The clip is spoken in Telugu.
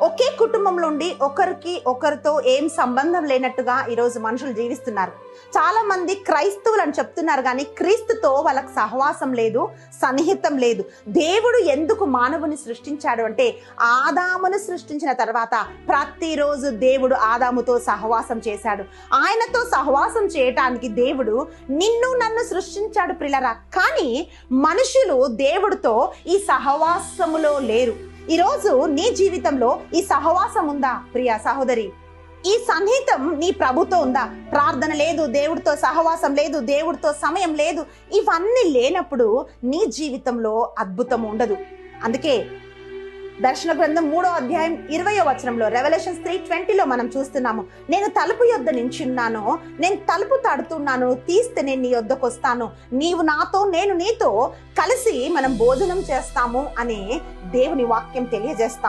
ఒకే కుటుంబంలో ఉండి ఒకరికి ఒకరితో ఏం సంబంధం లేనట్టుగా ఈరోజు మనుషులు జీవిస్తున్నారు. చాలా మంది క్రైస్తవులు అని చెప్తున్నారు కానీ క్రీస్తుతో వాళ్ళకి సహవాసం లేదు సన్నిహితం లేదు. దేవుడు ఎందుకు మానవుని సృష్టించాడు అంటే ఆదామును సృష్టించిన తర్వాత ప్రతిరోజు దేవుడు ఆదాముతో సహవాసం చేశాడు. ఆయనతో సహవాసం చేయటానికి దేవుడు నిన్ను నన్ను సృష్టించాడు ప్రిలరా. కానీ మనుషులు దేవుడితో ఈ సహవాసములో లేరు. ఈరోజు నీ జీవితంలో ఈ సహవాసం ఉందా ప్రియా సహోదరి? ఈ సన్నిహితం నీ ప్రభుతో ఉందా? ప్రార్థన లేదు దేవుడితో సహవాసం లేదు దేవుడితో సమయం లేదు. ఇవన్నీ లేనప్పుడు నీ జీవితంలో అద్భుతం ఉండదు. అందుకే దర్శన గ్రంథం మూడో అధ్యాయం ఇరవయో వచనంలో రెవల్యూషన్ త్రీ ట్వంటీలో మనం చూస్తున్నాము. నేను తలుపు యొద్ద నించున్నాను. నేను తలుపు తడుతున్నాను. తీస్తే నేను నీ యొద్దకు వస్తాను. నీవు నాతో నేను నీతో కలిసి మనం భోజనం చేస్తాము అనే దేవుని వాక్యం తెలియజేస్తాం